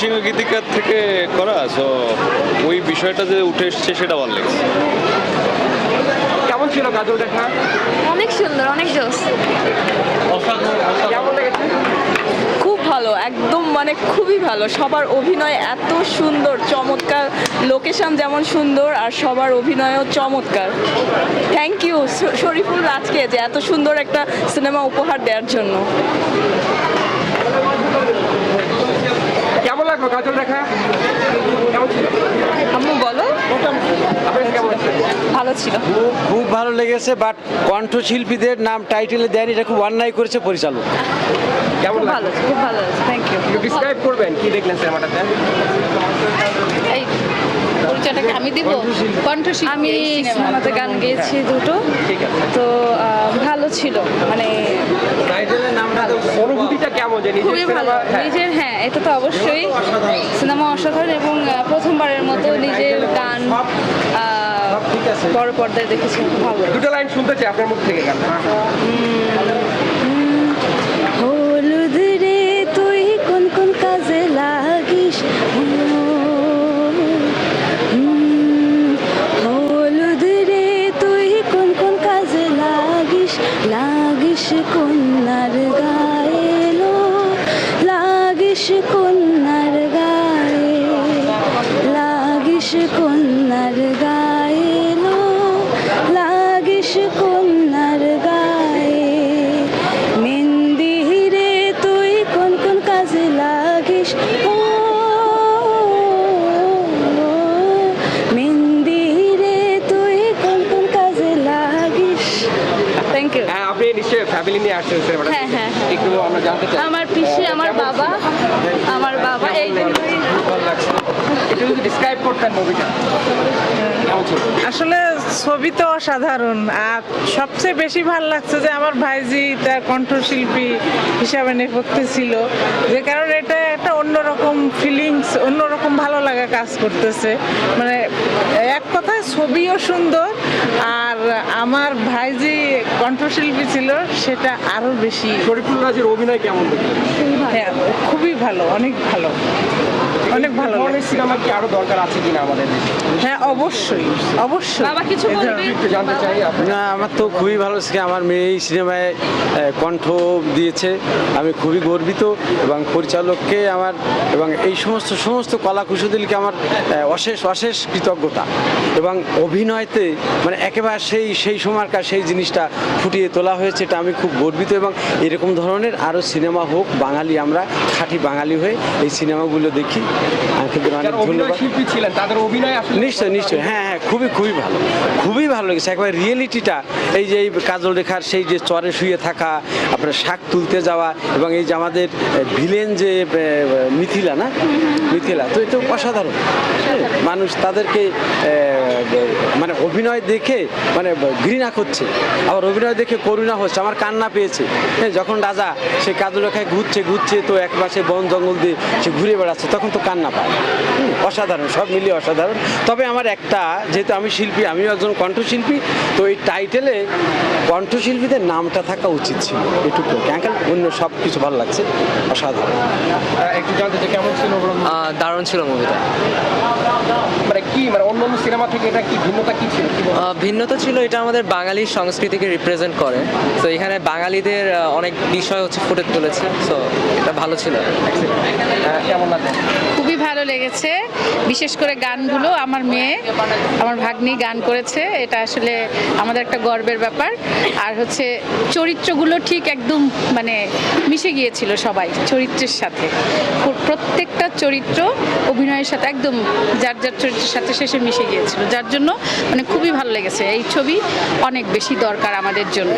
গীতিকার থেকে করা সো ওই বিষয়টা যে উঠে এসছে সেটা ভালো লেগেছে। কেমন ছিল কাজল দেখা? অনেক সুন্দর অনেক জোস। কেমন লেগেছে? খুব ভালো একদম মানে খুবই ভালো। সবার অভিনয় এত সুন্দর চমৎকার। লোকেশন যেমন সুন্দর আর সবার অভিনয়ও চমৎকার। থ্যাংক ইউ শরীফুল রাজকে যে এত সুন্দর একটা সিনেমা উপহার দেওয়ার জন্য। কাজল আম্মু বলো। ভালো ছিল। খুব ভালো লেগেছে বাট কণ্ঠশিল্পীদের নাম টাইটেলে দেন এটা খুব অন্যায় করেছে পরিচালক। কেমন ভালো খুব ভালো থ্যাংক ইউ ডিসক্রাইব করবেন কি দেখলেন সিনেমাটাতে? পরিচয়টাকে আমি দিব? কণ্ঠশিল্পী। আমি সিনেমাতে গান গেয়েছি দুটো। তো ভালো ছিল মানে টাইটেলের নামটা অনুভূতিটা যে খুবই ভালো। হ্যাঁ। নিজের হ্যাঁ এটা তো অবশ্যই। সিনেমা অসাধারণ এবং প্রথমবারের মতো নিজের গান বড় পর্দায় দেখেছি। ভালো। দুটো লাইন শুনতে চাই আপনার মুখ থেকে গান হলুদ রে তুই কোন কোন কাজে লাগিস? হুম, হলুদ রে তুই কোন কোন কাজে লাগিস? লাগিস লাগিস কন্যার গায়ে লো লাগিস কন্যার গায়ে। মেহেন্দি রে তুই কোন কোন কাজে লাগিস? ও মেহেন্দি রে তুই কোন কোন কাজে লাগিস? থ্যাংক ইউ হ্যাঁ আপনি নিশ্চয়ই ফ্যামিলি নিয়ে আসছেন হ্যাঁ, হ্যাঁ, হ্যাঁ। একটু আমরা জানতে চাই। আমার পিসি আমার বাবা আমার বাবা এই জন্যই ভালো লাগছে একটু যদি ডিসক্রাইব করতেন মুভিটা আসলে ছবি তো অসাধারণ আর সবচেয়ে বেশি ভালো লাগছে যে আমার ভাইজি তার কণ্ঠশিল্পী হিসাবে নেপথ্যে ছিল যে কারণে এটা একটা অন্যরকম ফিলিংস অন্যরকম ভালো লাগা কাজ করতেছে। মানে এক কথায় ছবিও সুন্দর আর আমার ভাইজি কণ্ঠশিল্পী ছিল সেটা আরও বেশি শরীফুল রাজের অভিনয় কেমন হ্যাঁ খুবই ভালো অনেক ভালো। অনেক ভালো ধরনের সিনেমা কি আরও দরকার আছে কিনা আমাদের দেশে? হ্যাঁ অবশ্যই অবশ্যই। বাবা কিছু বলবে? একটু জানতে চাই না আমার তো খুবই ভালো লেগেছে। আমার মেয়ে এই সিনেমায় কণ্ঠ দিয়েছে। আমি খুবই গর্বিত এবং পরিচালককে আমার এবং এই সমস্ত সমস্ত কলা কুশলীকে আমার অশেষ অশেষ কৃতজ্ঞতা। এবং অভিনয়তে মানে একেবারে সেই সেই সময়কার সেই জিনিসটা ফুটিয়ে তোলা হয়েছে এটা আমি খুব গর্বিত এবং এরকম ধরনের আরও সিনেমা হোক বাঙালি আমরা খাঁটি বাঙালি হয়ে এই সিনেমাগুলো দেখি। নিশ্চয় নিশ্চয় হ্যাঁ হ্যাঁ খুবই খুবই ভালো। খুবই ভালো লেগেছে। একবার রিয়েলিটিটা এই যে এই কাজল রেখার সেই যে চরে শুয়ে থাকা আপনার শাক তুলতে যাওয়া এবং এই যে আমাদের ভিলেন যে মিথিলা না? মিথিলা তো এটা অসাধারণ। হ্যাঁ, মানুষ তাদেরকে অভিনয় দেখে মানে ঘৃণা করছে। আবার অভিনয় দেখে করুণা হচ্ছে আমার কান্না পেয়েছে। হ্যাঁ যখন রাজা সে কাজল রেখায় ঘুরছে ঘুরছে তো এক পাশে বন জঙ্গল দিয়ে সে ঘুরে বেড়াচ্ছে তখন তো কান্না পায়। হুম, অসাধারণ সব মিলিয়ে অসাধারণ। তবে আমার একটা যেহেতু আমি শিল্পী আমিও একজন কণ্ঠশিল্পী তো এই টাইটেলে কণ্ঠশিল্পীদের নামটা থাকা উচিত ছিল এটুকু। ক্যাঙ্কাল অন্য সব কিছু ভালো লাগছে। অসাধারণ। একটু জানতে কেমন ছিল দারুণ ছিল মুভিটা মানে কি মানে অন্য অন্য সিনেমা থেকে এটা কি ভিন্নতা কি ছিল? ভিন্নতা ছিল এটা আমাদের বাঙালি সংস্কৃতিকে রিপ্রেজেন্ট করে। তো এখানে বাঙালিদের অনেক বিষয় হচ্ছে ফুটে তুলেছে। সো এটা ভালো ছিল। কেমন লাগে খুবই লেগেছে। বিশেষ করে গানগুলো আমার মেয়ে, আমার ভাগ্নি গান করেছে। এটা আসলে আমাদের একটা গর্বের ব্যাপার। আর হচ্ছে চরিত্রগুলো ঠিক একদম মানে মিশে গিয়েছিল সবাই চরিত্রের সাথে। প্রত্যেকটা চরিত্র অভিনয়ের সাথে একদম যার যার চরিত্রের সাথে শেষে মিশে গিয়েছিল। যার জন্য মানে খুবই ভালো লেগেছে। এই ছবি অনেক বেশি দরকার আমাদের জন্য।